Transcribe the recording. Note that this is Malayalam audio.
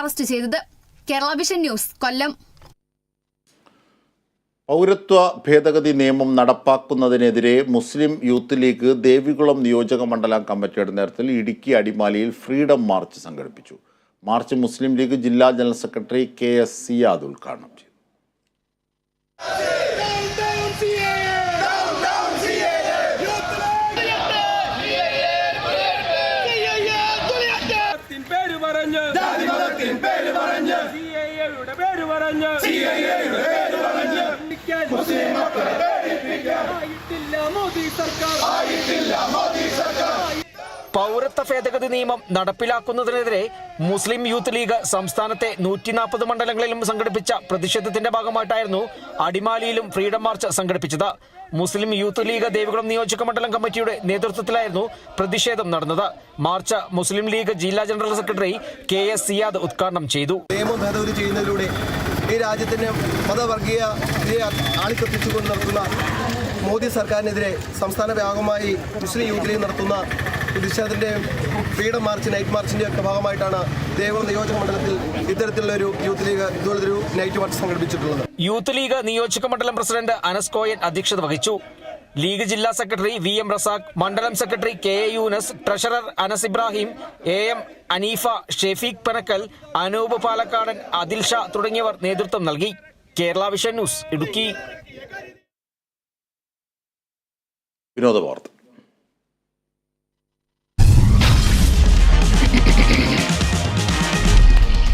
അറസ്റ്റ് ചെയ്തത്. Kerala Vision News Kollam. പൗരത്വ ഭേദഗതി നിയമം നടപ്പാക്കുന്നതിനെതിരെ മുസ്ലിം യൂത്ത് ലീഗ് ദേവികുളം നിയോജക മണ്ഡലം കമ്മിറ്റിയുടെ നേതൃത്വത്തിൽ ഇടുക്കി അടിമാലിയിൽ ഫ്രീഡം മാർച്ച് സംഘടിപ്പിച്ചു. മാർച്ച് മുസ്ലിം ലീഗ് ജില്ലാ general secretary K S Siyad ഉദ്ഘാടനം ചെയ്തു. ജാതിമതത്തിൻ പേര് പറഞ്ഞ്. സിഐയുടെ പേര് പറഞ്ഞ്. സിഐയുടെ പേര് പറഞ്ഞ്. മുസ്ലിം മക്കളെ ആയിട്ടില്ല മോദി സർക്കാർ. ആയിട്ടില്ല മോദി സർക്കാർ. പൗരത്വ ഭേദഗതി നിയമം നടപ്പിലാക്കുന്നതിനെതിരെ മുസ്ലിം യൂത്ത് ലീഗ് സംസ്ഥാനത്തെ നൂറ്റി നാൽപ്പത് മണ്ഡലങ്ങളിലും സംഘടിപ്പിച്ച പ്രതിഷേധത്തിന്റെ ഭാഗമായിട്ടായിരുന്നു അടിമാലിയിലും ഫ്രീഡം മാർച്ച് സംഘടിപ്പിച്ചത്. മുസ്ലിം യൂത്ത് ലീഗ് ദേവികുളം നിയോജക മണ്ഡലം കമ്മിറ്റിയുടെ നേതൃത്വത്തിലായിരുന്നു പ്രതിഷേധം നടന്നത്. മാർച്ച് മുസ്ലിം ലീഗ് ജില്ലാ general secretary K S Siyad ഉദ്ഘാടനം ചെയ്തു. ചെയ്യുന്നതിലൂടെ ഈ രാജ്യത്തിന്റെ മതവർഗീയ ആളിക്കത്തിച്ചുകൊണ്ട് നടത്തുന്ന മോദി സർക്കാരിനെതിരെ സംസ്ഥാന വ്യാപകമായി മുസ്ലിം യൂത്ത് ലീഗ് നടത്തുന്ന പ്രതിഷേധത്തിന്റെ ഫ്രീഡം മാർച്ച് നൈറ്റ് മാർച്ചിന്റെ ഒക്കെ ഭാഗമായിട്ടാണ് ദേവം നിയോജക മണ്ഡലത്തിൽ ഇത്തരത്തിലുള്ള ഒരു യൂത്ത് ലീഗ് ഇതുപോലൊരു നൈറ്റ് മാർച്ച് സംഘടിപ്പിച്ചിട്ടുള്ളത്. യൂത്ത് ലീഗ് നിയോജക മണ്ഡലം പ്രസിഡന്റ് അനസ് കോയൻ അധ്യക്ഷത വഹിച്ചു. ലീഗ് ജില്ലാ സെക്രട്ടറി വി എം റസാഖ് മണ്ഡലം secretary K A Yunus treasurer Anas Ibrahim A M Aneefa Shefeeq Panakkal Anoop Palakkadan Adil Shah തുടങ്ങിയവർ നേതൃത്വം നൽകി. Kerala Vision News Idukki. വിനോദ വാർത്ത.